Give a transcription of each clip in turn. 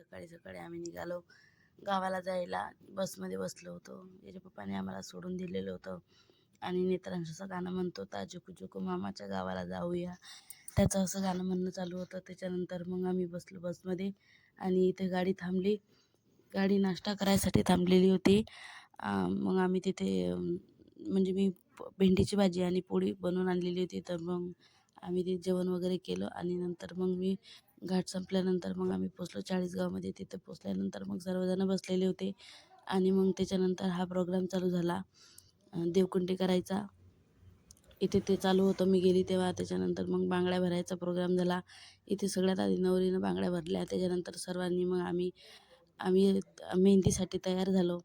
सकाळी सकाळी आम्ही निघालो. गावाला जायला बसमध्ये बसलो होतो. याच्या पप्पाने आम्हाला सोडून दिलेलं होतं. आणि नेत्रांशाचं गाणं म्हणतो होता जुकू जुकू मामाच्या गावाला जाऊया. त्याचं असं गाणं म्हणणं चालू होतं. त्याच्यानंतर मग आम्ही बसलो बसमध्ये आणि इथे गाडी थांबली. गाडी नाश्ता करायसाठी थांबलेली होती. मग आम्ही तिथे म्हणजे मी भेंडीची भाजी आणि पोळी बनवून आणलेली होती. तर मग आम्ही ते जेवण वगैरे केलं आणि नंतर मग मी घाट संपल्यानंतर मग आम्ही पोचलो चाळीसगावमध्ये तिथे पोचल्यानंतर मग सर्वजणं बसलेले होते. आणि मग त्याच्यानंतर हा प्रोग्राम चालू झाला. देवकुंडी करायचा. इथे ते चालू होतं. मी गेली तेव्हा. त्याच्यानंतर मग बांगड्या भरायचा प्रोग्राम झाला. इथे सगळ्यात आधी नवरीनं बांगड्या भरल्या. त्याच्यानंतर सर्वांनी मग आम्ही आम्ही मेहंदीसाठी तयार झालो.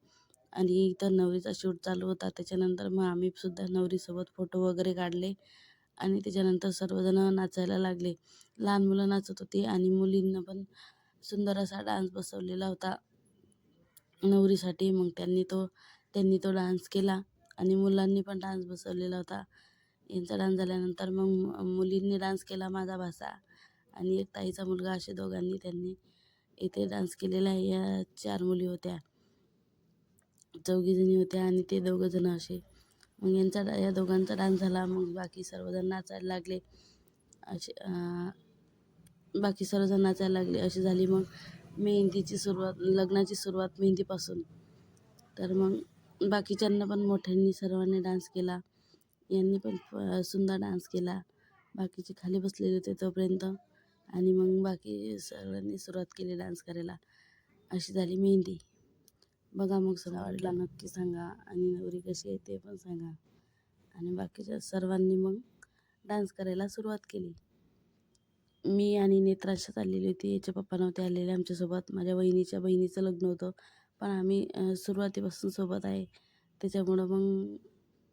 आणि इथं नवरीचा शूट चालू होता. त्याच्यानंतर मग आम्ही सुद्धा नवरीसोबत फोटो वगैरे काढले. आणि त्याच्यानंतर सर्वजण नाचायला लागले. लहान मुलं नाचत होती आणि मुलींना पण सुंदर असा डान्स बसवलेला होता. नवरीसाठी मग त्यांनी तो त्यांनी तो डान्स केला आणि मुलांनी पण डान्स बसवलेला होता. यांचा डान्स झाल्यानंतर मग मुलींनी डान्स केला माझा भासा आणि एक ताईचा मुलगा असे दोघांनी त्यांनी इथे डान्स केलेला आहे. या चार मुली होत्या चौघीजणी होत्या आणि ते दोघंजणं असे मग यांचा डा या दोघांचा डान्स झाला. मग बाकी सर्वजण नाचायला लागले. असे बाकी सर्वजण नाचायला लागले. अशी झाली मग मेहंदीची सुरुवात लग्नाची सुरुवात मेहंदीपासून. तर मग बाकीच्यांना पण मोठ्यांनी सर्वांनी डान्स केला. यांनी पण सुंदर डान्स केला. बाकीचे खाली बसलेले होते तोपर्यंत. आणि मग बाकी सगळ्यांनी सुरुवात केली डान्स करायला. अशी झाली मेहंदी. बघा मग सगळा वाटला नक्की सांगा आणि नवरी कशी आहे ते पण सांगा. आणि बाकीच्या सर्वांनी मग डान्स करायला सुरुवात केली. मी आणि नेत्राशा चाललेली होती. याचे पप्पा नव्हते आलेले आमच्यासोबत माझ्या वहिनीच्या बहिणीचं लग्न होतं. पण आम्ही सुरुवातीपासून सोबत आहे. त्याच्यामुळं मग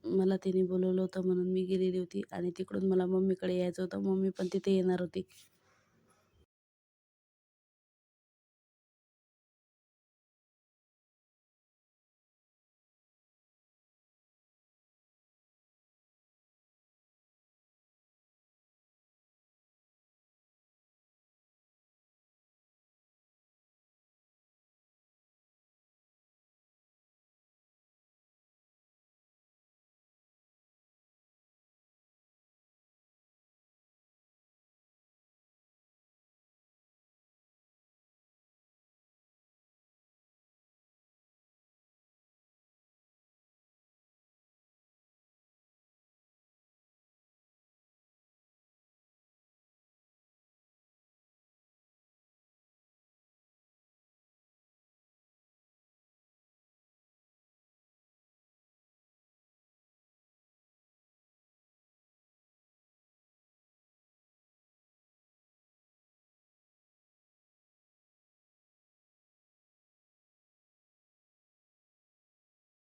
मला तिने बोलवलं होतं म्हणून मी गेलेली होती. आणि तिकडून मला मम्मीकडे यायचं होतं. मम्मी पण तिथे येणार होती.